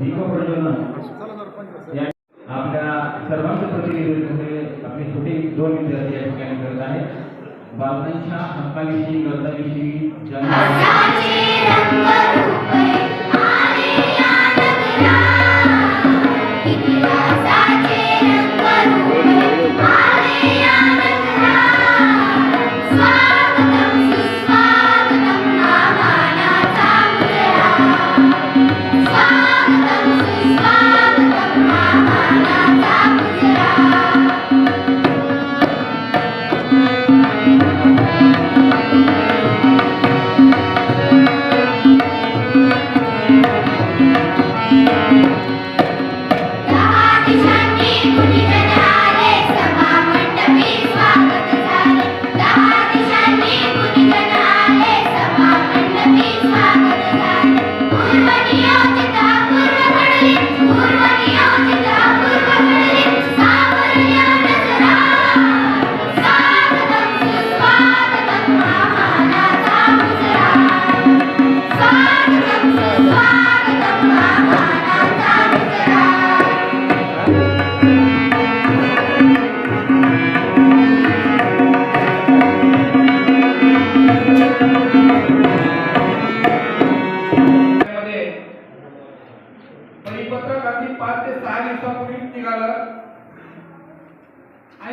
दीपक आपल्या सर्वांचं प्रतिनिधित्व हे आपले छोटे दोन विद्यार्थी या ठिकाणी करत आहेत. बालकांच्या हक्काविषयी गरजाविषयी जनजागृती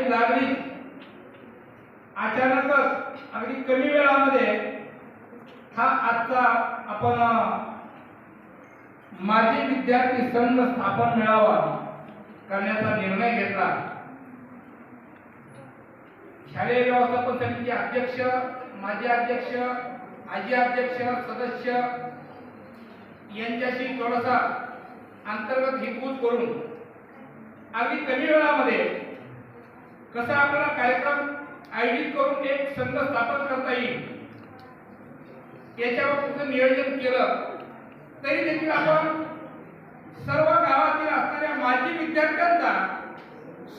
लागली. अचानकच अगदी कमी वेळामध्ये हा आजचा आपण माजी विद्यार्थी संघ स्थापन मेळावा करण्याचा निर्णय घेतला. शालेय व्यवस्थापन समितीचे अध्यक्ष माजी अध्यक्ष माजी अध्यक्ष सदस्य यांच्याशी थोडासा अंतर्गत हिकूज करून अगदी कमी वेळामध्ये कसा आपल्याला कार्यक्रम आयोजित करून एक संघ स्थापन करता येईल? याच्यावर नियोजन केलं? तरी देखील आपण सर्व गावातील असणाऱ्या माजी विद्यार्थ्यांचा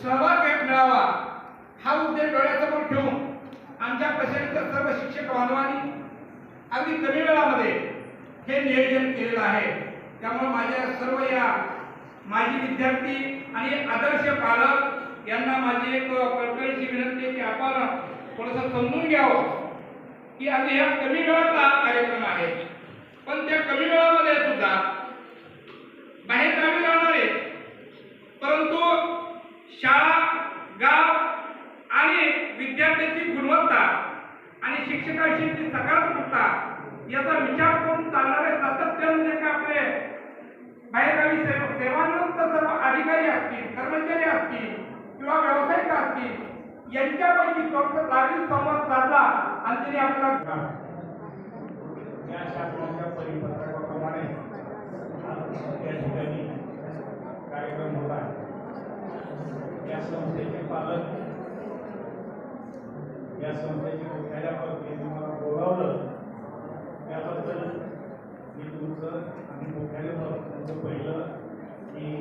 सहभाग मिळावा. हा उद्देश डोळ्यासमोर ठेवून आमच्या प्रशासनाच्या सर्व शिक्षक बांधवांनी अगदी कमी वेळामध्ये हे नियोजन केलेलं आहे. त्यामुळे माझ्या सर्व या माजी विद्यार्थी आणि आदर्श पालक यांना माझी एक कळकळीची विनंती आहे की आपण थोडंसं समजून घ्यावं की आता ह्या कमी वेळातला हा कार्यक्रम आहे. पण त्या कमी वेळामध्ये सुद्धा बाहेर गावी आहे परंतु शाळा गाव आणि विद्यार्थ्यांची गुणवत्ता आणि शिक्षकाविषयीची सकारात्मकता याचा विचार करून चालणारे सातत्याने जे का आपले बाहेरगावी सेवा सेवानिवृत्त सर्व अधिकारी असतील कर्मचारी असतील किंवा व्यावसायिक असतील यांच्यापैकी फक्त लागलीच संवाद साधला आणि त्यांनी आपला या शासनाच्या परिपत्रकाप्रमाणे या ठिकाणी कार्यक्रम होता या संस्थेचे पालक या संस्थेचे मुख्याध्यापक यांनी मला बोलावलं त्याबद्दल मी तुमचं आणि मुख्यालयावर यांचं पहिलं मी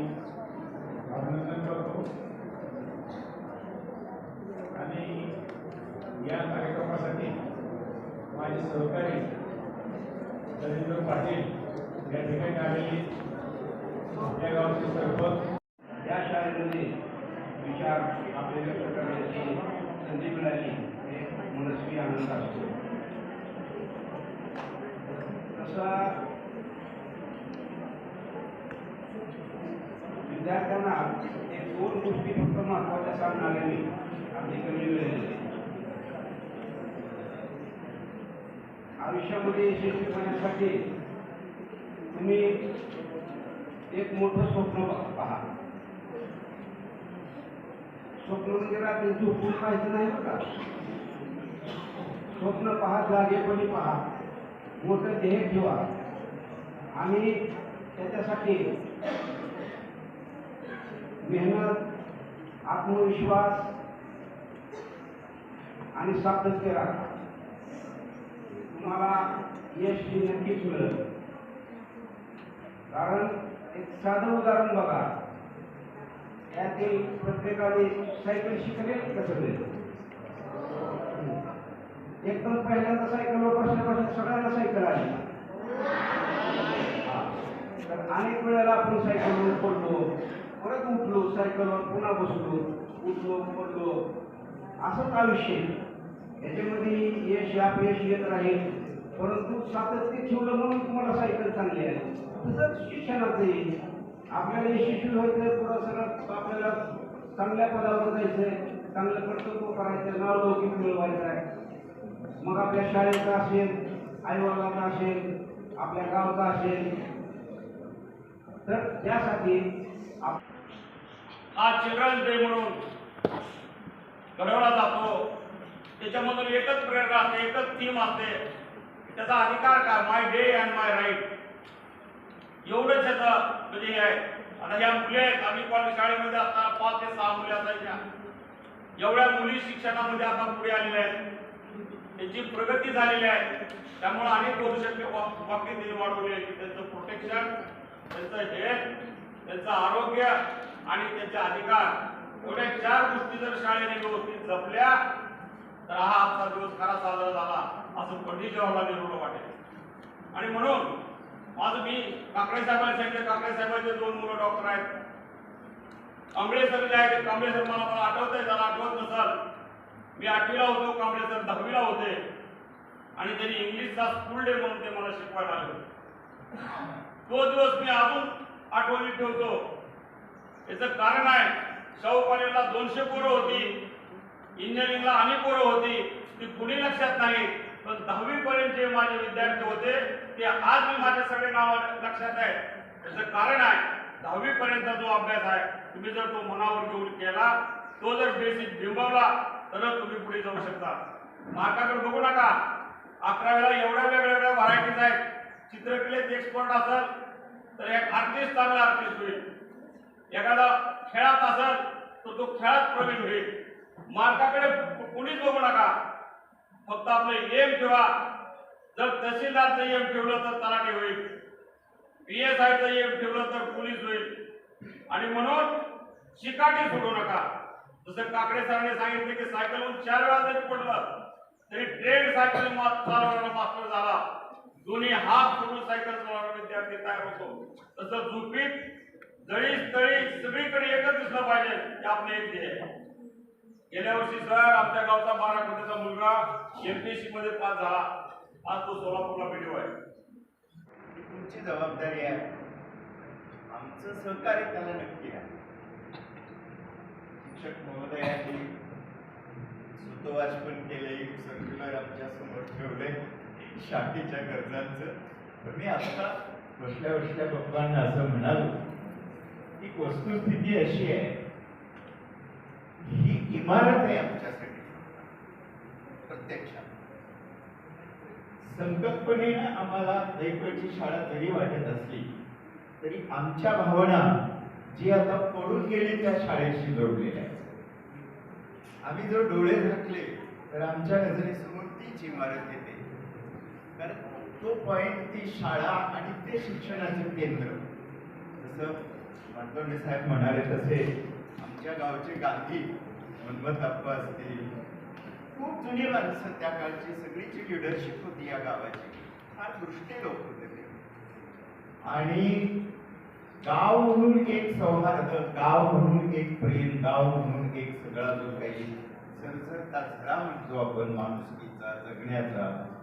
अभिनंदन करतो आणि या कार्यक्रमासाठी माझे सहकारी नरेंद्र पाटील या ठिकाणी आलेले आपल्या गावचे सरपंच या शाळेमध्ये विचार आपले व्यक्त करण्याची संधी मिळाली हे मनस्वी आनंद असतो. तसा विद्यार्थ्यांना एक दोन गोष्टी फक्त महत्त्वाच्या सांगणार मी अगदी कमी वेळेमध्ये आयुष्यामध्ये यशस्वी होण्यासाठी तुम्ही एक मोठं स्वप्न पहा स्वप्न म्हणजे रात्री झोपून पाहायचं नाही बघा स्वप्न पहा जागेपणी पहा. मोठं ध्येय ठेवा. आणि त्याच्यासाठी मेहनत आत्मविश्वास आणि सातत्य राखा. तुम्हाला यश हे नक्कीच मिळेल कारण एक साधं उदाहरण बघा. यातील प्रत्येकाने सायकल शिकले कसं मिळेल एकदम पहिल्यांदा सायकलवर बसल्या सगळ्यांना सायकल आली. तर अनेक वेळेला आपण सायकलवर पडलो परत उठलो सायकलवर पुन्हा बसलो उठलो पडलो. असंच आयुष्य. त्याच्यामध्ये याच्यामध्ये यश अपयश येत राहील परंतु सातत्य ठेवलं म्हणून तुम्हाला सायकल चांगली आहे. तसंच शिक्षणाचं येईल आपल्याला यशस्वी व्हायचं पुढं सगळं आपल्याला चांगल्या पदावर जायचंय चांगलं कर्तव्य करायचं नाव मिळवायचं आहे. मग आपल्या शाळेचा असेल आईवडिलांचा असेल आपल्या गावचा असेल. तर त्यासाठी आज हा चिल्ड्रन डे म्हणून घडवला जातो. त्याच्यामधून एकच प्रेरणा असते एकच थीम असते. त्याचा अधिकार काय? My day and my right एवढंच त्याचं म्हणजे हे आहे. आता ह्या मुली आहेत आम्ही कॉलेज शाळेमध्ये असताना पाच ते सहा मुली असायच्या. एवढ्या मुली शिक्षणामध्ये आता पुढे आलेल्या आहेत. त्यांची प्रगती झालेली आहे. त्यामुळे अनेक भविष्यातले वाक्य त्यांनी वाढवले आहेत त्यांचं प्रोटेक्शन त्यांचं हेल्थ त्यांचं आरोग्य आणि त्यांचे अधिकार. एवढ्या चार गोष्टी जर शाळेने व्यवस्थित जपल्या तर हा आजचा दिवस खरा साजरा झाला असं पंडित जवाहरलाल नेहरूला वाटेल आणि म्हणून आज मी काकडे साहेबांना सांगितलं काकडे साहेबांचे दोन मुलं डॉक्टर आहेत कांबळे सर जे आहेत ते कांबळे सर मला मला आठवत आहे त्याला आठवत नसाल मी आठवीला होतो कांबळे सर दहावीला होते आणि त्यांनी इंग्लिशचा स्कूल डे म्हणून ते मला शिकवायला आले तो दिवस मी अजून आठवणीत ठेवतो याचं कारण आहे शाहू कॉलेजला दोनशे पोरं होती इंजिनिअरिंगला अनेक पोरं होती. ती कुणी लक्षात नाही. पण दहावी पर्यंत जे माझे विद्यार्थी होते ते आज मी माझ्या सगळे नाव लक्षात आहे. त्याचं कारण आहे दहावीपर्यंत जो अभ्यास आहे तुम्ही जर तो मनावर घेऊन केला तो जर बेसिक बिंबवला तरच तुम्ही पुढे जाऊ शकता. मार्काकडे बघू नका. अकरावीला एवढ्या वेगळ्या वेगळ्या व्हरायटीज आहेत. चित्रकलेत एक्सपर्ट असेल तर एक आर्टिस्ट चांगला आर्टिस्ट होईल. एखादा खेळात असेल तर तो खेळात प्रवीण होईल. मालकाकडे कुणीच बघू नका. फक्त आपलं एम ठेवा. जर तहसीलदारचं एम ठेवलं तर तलाठी होईल. पी एस आयचं एम ठेवलं तर पोलीस होईल. आणि म्हणून शिकाटी सोडू नका. जसं काकडे सरांनी सांगितले की सायकलहून चार वेळा जरी पडलं तरी ट्रेन सायकल मा- चालवणारा मास्टर झाला. दोन्ही हात सोडून सायकल चालवणारा विद्यार्थी तयार होतो. तसं झोपीत जळी तळी सगळीकडे एकच दिसलं पाहिजे की आपलं एक ध्येय गेल्या वर्षी सर आमच्या गावचा बारा कोटीचा मुलगा एमपीएससी मध्ये पास झाला. आज तो सोलापूरला व्हिडिओ आहे. ही तुमची जबाबदारी आहे. आमचं सहकार्य त्याला नक्की आहे. शिक्षक महोदयांनी सुतोवाच पण केले एक सर्क्युलर आमच्यासमोर ठेवले शाखेच्या गरजांचं. पण मी आता बसल्या बसल्या पप्पांना असं म्हणालो की वस्तुस्थिती अशी आहे ही इमारत आहे आमच्यासाठी. प्रत्यक्षात. संकल्पनेनं आम्हाला दैवची शाळा जरी वाटत असली तरी आमच्या भावना जी आता पडून गेली त्या शाळेशी जोडलेल्या आम्ही जर डोळे झाकले तर आमच्या नजरेसमोर तीच इमारत येते. कारण तो पॉइंट ती शाळा आणि ते शिक्षणाचे केंद्र. जसं मानतोंडे साहेब म्हणाले तसे आमच्या गावचे गांधी मनमत आप्पा असतील. खूप जुनी माणसं त्या काळची सगळीची लिडरशिप होती या गावाची. फार दृष्टी लोक होते ते. आणि गाव म्हणून एक सौहार्द गाव म्हणून एक प्रेम गाव म्हणून एक सगळा जो काही सरसरता झरा म्हणतो आपण माणुसकीचा जगण्याचा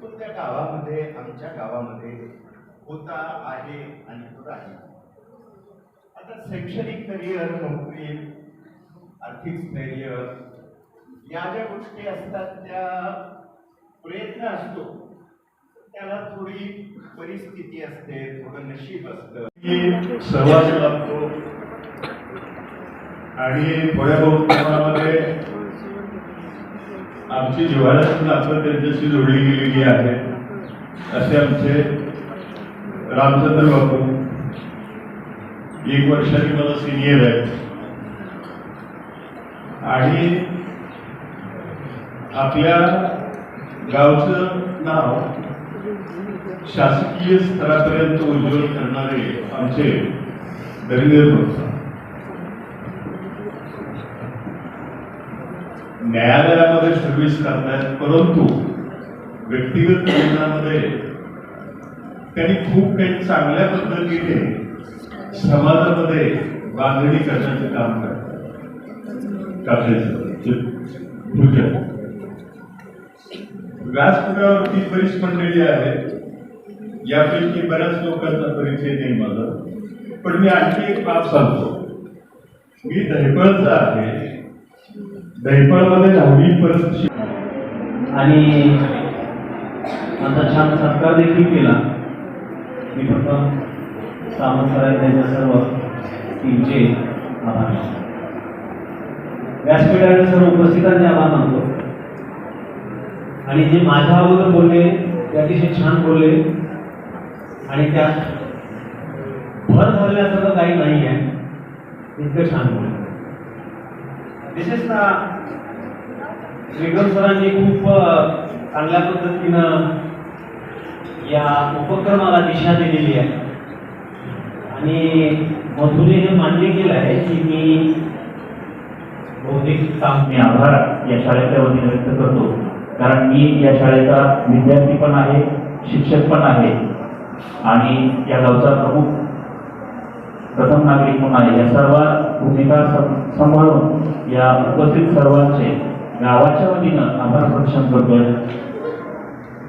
तो त्या गावामध्ये आमच्या गावामध्ये होता आहे आणि तो राहील. आता शैक्षणिक करिअर नोकरी आर्थिक स्थैर्य. या ज्या गोष्टी असतात त्या प्रयत्न असतो त्याला थोडी परिस्थिती असते थोडं नशीब असतं. सहवास लागतो आणि थोड्या बहुत प्रमाणामध्ये आमची जिव्हाळ्यातून आपण त्यांच्याशी जोडली गेलेली आहे. असे आमचे रामचंद्र बापू. एक वर्षाने मला सिनियर आहे आणि आपल्या गावचं नाव शासकीय स्तरापर्यंत उज्ज्वल करणारे आमचे धर्मेंद्र न्यायालयामध्ये सर्व्हिस करतायत परंतु व्यक्तिगत जीवनामध्ये त्यांनी खूप काही चांगल्या पद्धतीने समाजामध्ये बांधणी करण्याचं काम करतात कापसाचं व्यासपीठावरती बरीच मंडळी आहेत. यापैकी बऱ्याच लोकांचा परिचय नाही माझा. पण मी आणखी एक बाब सांगतो. मी दहिपळचा आहे. दहिपळमध्ये दहावी परत आणि माझा छान सत्कार देखील केला. मी फक्त सामंत सरांच्या सर्व टीमचे आभार व्यासपीठाने सर्व उपस्थितांचे आभार मानतो. आणि जे माझ्या अगोदर बोलले ते अतिशय छान बोलले आणि त्यात भर तर काही नाही आहे इतकं छान बोलले. विशेषतः विक्रम सरांनी खूप चांगल्या पद्धतीनं या उपक्रमाला दिशा दिलेली आहे. आणि मधुने हे मान्य केलं आहे की मी बौद्धिक काम मी आभार या शाळेच्या वतीने व्यक्त करतो. कारण मी या शाळेचा विद्यार्थी पण आहे शिक्षक पण आहे. आणि या गावचा प्रमुख प्रथम नागरिक म्हणून आहे. या सर्व भूमिका सांभाळून या उपस्थित सर्वांचे गावाच्या वतीनं आभार प्रदर्शन करतोय.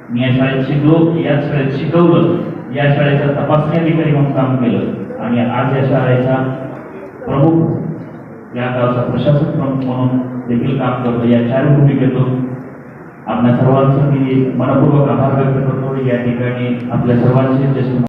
मी या शाळेत शिकलो या शाळेत शिकवलं या शाळेचा तपासणी अधिकारी म्हणून काम केलं. आणि आज या शाळेचा प्रमुख या गावचा प्रशासक प्रमुख म्हणून देखील काम करतो. या चार घेतो आपल्या सर्वांचं मी मनपूर्वक आभार व्यक्त करतो. या ठिकाणी आपल्या सर्वांचे जसे